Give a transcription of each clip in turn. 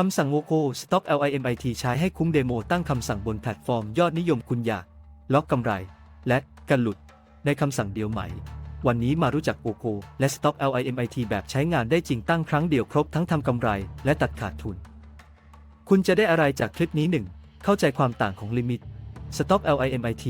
คำสั่ง WOCO Stop LIMIT ใช้ให้คุ้มเดโมตั้งคำสั่งบนแพลตฟอร์มยอดนิยมคุณอยาก ล็อกกำไร และกันหลุด ในคำสั่งเดียวไหม่ วันนี้มารู้จัก WOCO และ Stop LIMIT แบบใช้งานได้จริงตั้งครั้งเดียวครบทั้งทำกำไร และตัดขาดทุน คุณจะได้อะไรจากคลิปนี้ 1. เข้าใจความต่างของลิมิต Stop LIMIT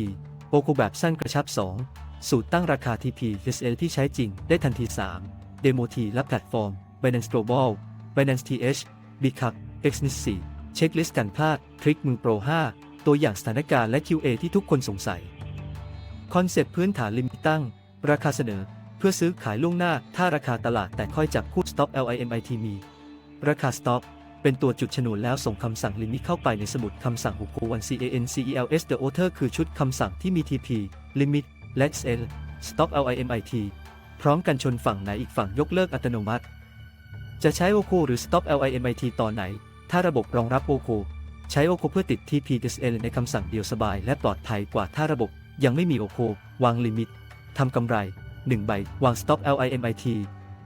WOCO แบบสั้นกระชับ 2. สูตรตั้งราคา TP SL ที่ใช้จริงได้ทันที 3. เดโมทีและแพลตฟอร์ม Binance Global Binance TH b i c u p Exness 4เช็คลิสต์การพลาดทริคมือโปร 5 ตัวอย่างสถานการณ์และ QA ที่ทุกคนสงสัย คอนเซปต์พื้นฐานลิมิตตั้ง ราคาเสนอ เพื่อซื้อขายล่วงหน้า ถ้าราคาตลาดแต่ค่อยจับคู่ Stop LIMIT มี ราคา Stop เป็นตัวจุดชนวนแล้วส่งคำสั่งลิมิตเข้าไปในสมุดคำสั่ง h u k o 1 CANCELS The Author คือชุดคำสั่งที่มี TP Limit และ SL Stop LIMIT พร้อมกันชนฝั่งไหนอีกฝั่งยกเลิกอัตโนมัติ จะใช้ OCO หรือ Stop LIMIT ตอนไหน ถ้าระบบรองรับ OCO ใช้ OCO เพื่อติด tp sl ในคำสั่งเดียวสบาย และปลอดภัยกว่าถ้าระบบยังไม่มี OCO วางลิมิตทำกำไร 1 ใบ วาง Stop LIMIT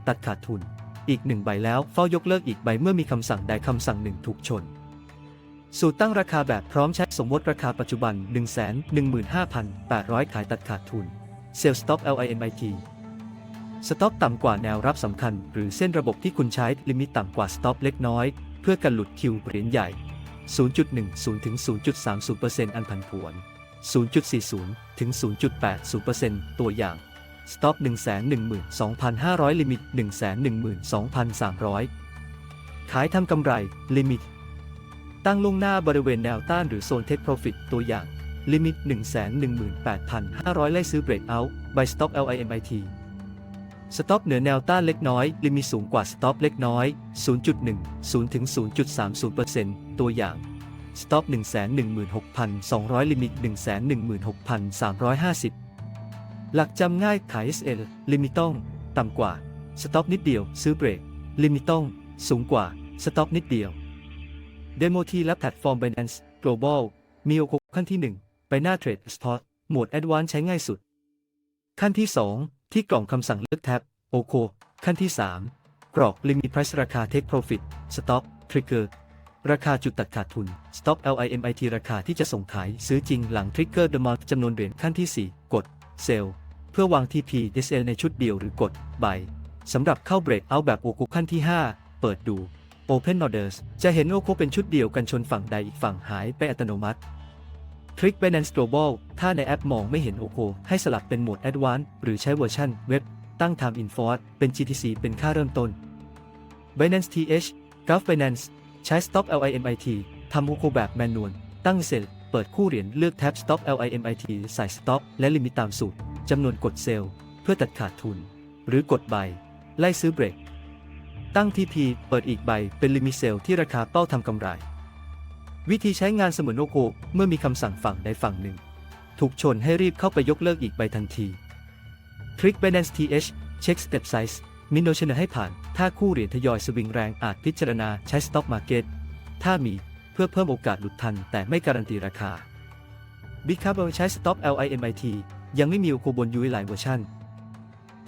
ตัดขาดทุน อีก 1 ใบแล้วเฝ้ายกเลิกอีกใบเมื่อมีคำสั่งใดคำสั่งหนึ่งถูกชน สูตรตั้งราคาแบบพร้อมใช้สมมติราคาปัจจุบัน 115,800 ขายตัดขาดทุน Sell Stop LIMIT สต็อปต่ำกว่าแนวรับสำคัญ หรือเส้นระบบที่คุณใช้ลิมิตต่ำกว่าสต็อปเล็กน้อย เพื่อกันหลุดคิวเหรียญใหญ่ 0.10ถึง0.30%อันผันผวน 0.40ถึง0.80%ตัวอย่างสต็อป112,500 ลิมิต 112,300 ขายทำกำไร ลิมิต ตั้งล่วงหน้าบริเวณแนวต้านหรือโซนเทคโปรฟิตตัวอย่าง ลิมิต 118,500 ไล่ซื้อเบรกเอาท์ by stop LIMIT สต็อปเหนือแนวต้านเล็กน้อยลิมิตสูงกว่าสต็อปเล็กน้อย 0.10ถึง0.30%ตัวอย่างสต็อป116,200 ลิมิต 116,350 หลักจำง่ายขาย SL ลิมิตต้อง ต่ำกว่า สต็อปนิดเดียว ซื้อเบรก ลิมิตต้อง สูงกว่า สต็อปนิดเดียวเดโมทีและแพลตฟอร์ม Binance Global มีโอโคขั้นที่ 1 ไปหน้า Trade Spot โหมด Advanced ใช้ง่ายสุด ขั้นที่ 2 ที่กล่องคำสั่งเลือกแท็บ OCO ขั้นที่ 3 กรอก Limit Price ราคา Take Profit Stop Trigger ราคาจุดตัดขาดทุน Stop LIMIT ราคาที่จะส่งขายซื้อจริงหลัง Trigger Demand จำนวนเหรียญขั้นที่ 4 กด Sell เพื่อวาง TP DSL ในชุดเดียวหรือกด Buy สำหรับเข้า Break Out แบบ OCO ขั้นที่ 5 เปิดดู Open Orders จะเห็น OCO เป็นชุดเดียวกันชนฝั่งใดอีกฝั่งหายไปอัตโนมัติ ทริค Binance Global ถ้าในแอปมองไม่เห็น OCO ให้สลับเป็นโหมด Advanced หรือใช้เวอร์ชันเว็บ ตั้ง Time in Force เป็น GTC เป็นค่าเริ่มต้น Binance TH Gulf Binance ใช้ Stop LIMIT ทำ OCO แบบแมนนวล ตั้งเซล์เปิดคู่เหรียญเลือกแท็บ Stop LIMIT ใส่ Stop และลิมิตตามสูตรจำนวนกดเซล์เพื่อตัดขาดทุน หรือกดใบ ไล่ซื้อเบรก ตั้ง TP เปิดอีกใบเป็นลิมิเซลที่ราคาเป้าทำกำไร วิธีใช้งานเสมือนโอโคเมื่อมีคำสั่งฝั่งใดฝั่งหนึ่ง ถูกชนให้รีบเข้าไปยกเลิกอีกใบทันทีทริค Binance TH เช็ค Step Size มินโนเชนให้ผ่าน ถ้าคู่เหรียญทยอยสวิงแรงอาจพิจารณาใช้ Stop Market ถ้ามีเพื่อเพิ่มโอกาสหลุดทันแต่ไม่การันตีราคา Big c a p ใช้ Stop LIMIT ยังไม่มีโอโคบนยูหลายเวอร์ชัน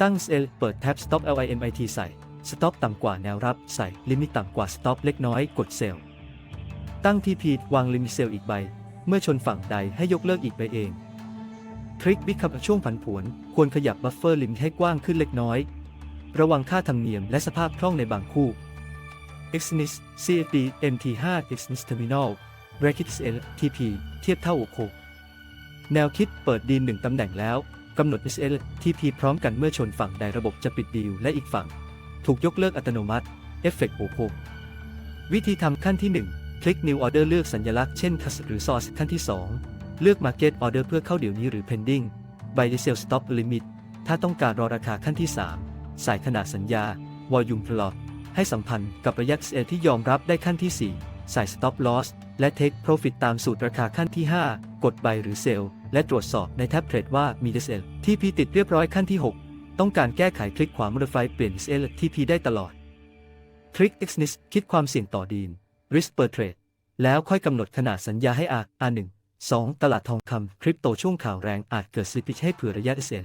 ตั้ง Sell เปิดแท็บ Stop LIMIT ใส่ Stop ต่ำกว่าแนวรับใส่ ลิมิตต่ำกว่า Stop เล็กน้อยกด Sell ตั้ง TP วางลิมิตเซลอีกใบ เมื่อชนฝั่งใดให้ยกเลิกอีกใบเอง ทริคบิ๊กคับช่วงผันผวน ควรขยับบัฟเฟอร์ลิมให้กว้างขึ้นเล็กน้อย ระวังค่าธรรมเนียมและสภาพคล่องในบางคู่ Exnis CFD MT5 Exnis Terminal Bracket SL TP เทียบเท่า OCO แนวคิดเปิดดีลหนึ่งตำแหน่งแล้วกำหนด SL TP พร้อมกันเมื่อชนฝั่งใดระบบจะปิดดีลและอีกฝั่ง ถูกยกเลิกอัตโนมัติ Effect OCO วิธีทำขั้นที่ 1 คลิก New Order เลือกสัญลักษณ์เช่น Cus หรือ Source ขั้นที่ 2 เลือก Market Order เพื่อเข้าเดี๋ยวนี้หรือ Pending Buy the Sell Stop Limit ถ้าต้องการรอราคาขั้นที่3ใส่ขนาดสัญญา Volume Plot ให้สัมพันธ์กับระยะ SL ที่ยอมรับได้ขั้นที่4ใส่ Stop Loss และ Take Profit ตามสูตรราคาขั้นที่ 5 กด Buy หรือ Sell และตรวจสอบในแท็บเทรดว่ามี SL TP ติดเรียบร้อยขั้นที่ 6 ต้องการแก้ไขคลิกขวา Modify เปลี่ยน SL TP ได้ตลอดทริค Exnis คิดความเสี่ยงต่อดีน Risk per trade แล้วค่อยกำหนดขนาดสัญญาให้ R R1 2ตลาดทองคำคริปโตช่วงข่าวแรงอาจเกิดสลิปให้เผื่อระยะเซล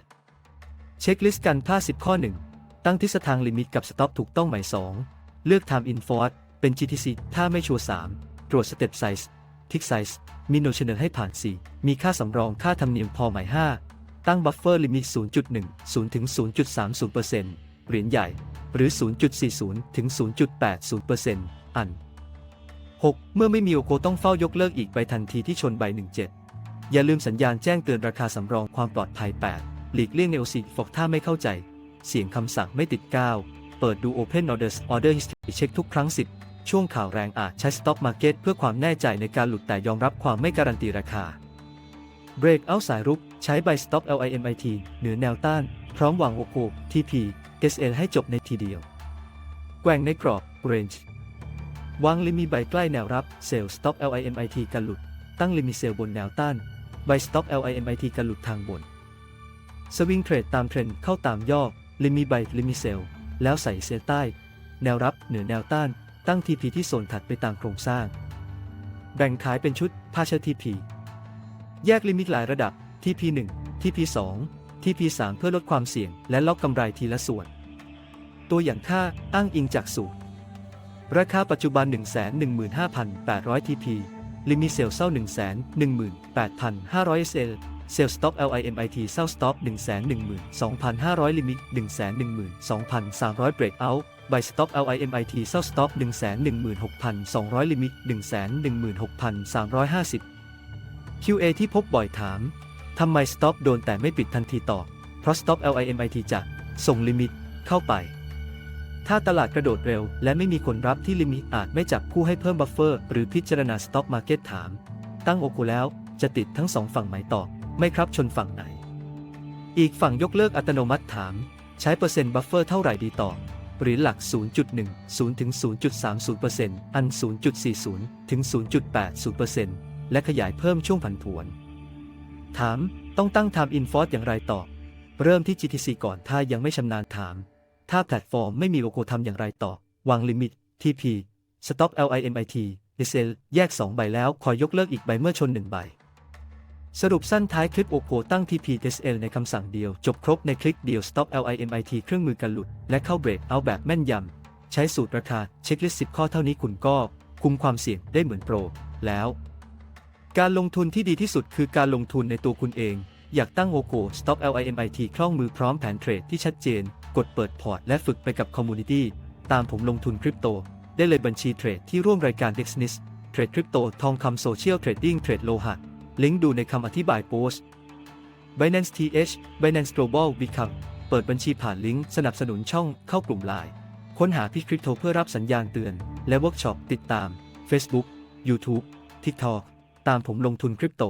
เช็คลิสต์กันพลาด10 ข้อ 1 ตั้งทิศทางลิมิตกับสต็อปถูกต้องหมาย2เลือก Time in Forward เป็น GTC ถ้าไม่ชัวร์3ตรวจ Step Size Tick Size มี Notional ให้ผ่าน 4 มีค่าสำรองค่าธรรมเนียมพอหมาย 5 ตั้ง Buffer Limit 0.10 ถึง 0.30%เหรียญใหญ่ หรือ 0.40 ถึง 0.80%อัน 6. เมื่อไม่มีโอโคต้องเฝ้ายกเลิกอีกใบทันทีที่ชนใบ 17 อย่าลืมสัญญาณแจ้งเตือนราคาสำรองความปลอดภัย 8 หลีกเลี่ยง NOC ฟอกถ้าไม่เข้าใจ เสียงคำสั่งไม่ติด 9 เปิดดู Open Orders Order History เช็คทุกครั้ง 10 ช่วงข่าวแรงอาจใช้ Stop Market เพื่อความแน่ใจในการหลุดแต่ยอมรับความไม่การันตีราคา Break out สายรุก ใช้ใบ Stop LIMIT เหนือแนวต้าน พร้อมวางโอโค TP SL ให้จบในทีเดียว แกว่งในกรอบ Range วางลิมิใบใกล้แนวรับเซลล์ Stop LIMIT กันหลุด ตั้งลิมิเซลล์บนแนวต้านใบ Stop LIMIT กันหลุดทางบน สวิงเทรดตามเทรนด์เข้าตามย่อลิมิใบลิมิเซลแล้วใส่เซลใต้ แนวรับเหนือแนวต้าน ตั้ง TP ที่โซนถัดไปตามโครงสร้าง แบ่งขายเป็นชุดพาเช TP แยกลิมิตหลายระดับ TP 1 TP 2 TP 3เพื่อลดความเสี่ยง และล็อกกำไรทีละส่วน ตัวอย่างค่าอ้างอิงจากสูตร ราคาปัจจุบัน 115,800 TP ลิมิเซลเศร้า118,500 SL เซลสต็อป LIMIT เศร้าสต็อป112,500 ลิมิต112,300 เบรกเอาท์ไบสต็อป LIMIT เศร้าสต็อป116,200 ลิมิต116,350 QA ที่พบบ่อยถาม ทำไมสต็อปโดนแต่ไม่ปิดทันทีต่อ เพราะสต็อป LIMIT จะส่งลิมิตเข้าไป ถ้าตลาดกระโดดเร็ว และไม่มีคนรับที่ลิมิตอาจไม่จับคู่ให้เพิ่มบัฟเฟอร์หรือพิจารณาสต็อปมาเก็ตถาม ตั้งโอคูแล้วจะติดทั้งสองฝั่งไหมตอบไม่ครับชนฝั่งไหน อีกฝั่งยกเลิกอัตโนมัติถาม ใช้เปอร์เซ็นต์บัฟเฟอร์เท่าไหร่ดีต่อ หรียญหลัก 0.10ถึง0.30%อัน 0.40ถึง0.80%และขยายเพิ่มช่วงผันผวน ถามต้องตั้ง Time in Force อย่างไรต่อเริ่มที่ GTC ก่อนถ้ายังไม่ชำนาญถาม ถ้าแพลตฟอร์มไม่มีโลโก้ทำอย่างไรต่อ วางลิมิต TP Stop LIMIT SL แยก 2 ใบแล้วคอยยกเลิกอีกใบเมื่อชน 1 ใบ สรุปสั้นท้ายคลิปโอโคตั้ง TP SL ในคำสั่งเดียว จบครบในคลิกเดียว Stop LIMIT เครื่องมือกันหลุด และเข้าเบรกเอาแบบแม่นยำ ใช้สูตรราคาเช็คลิสต์ 10 ข้อเท่านี้คุณก็ คุมความเสี่ยงได้เหมือนโปร แล้ว การลงทุนที่ดีที่สุดคือการลงทุนในตัวคุณเอง อยากตั้งโอโก Stop LIMIT คล่องมือพร้อมแผนเทรดที่ชัดเจน กดเปิดพอร์ตและฝึกไปกับคอมมูนิตี้ตามผมลงทุนคริปโต ได้เลยบัญชีเทรดที่ร่วมรายการ Dexnis เทรดคริปโตทองคำโซเชียลเทรดดิ้งเทรดโลหะ ลิงก์ดูในคำอธิบายโพสต์ Binance TH Binance Global Become เปิดบัญชีผ่านลิงก์สนับสนุนช่องเข้ากลุ่มไลน์ค้นหาพี่คริปโตเพื่อรับสัญญาณเตือน และเวิร์กช็อปติดตาม Facebook YouTube TikTok ตามผมลงทุนคริปโต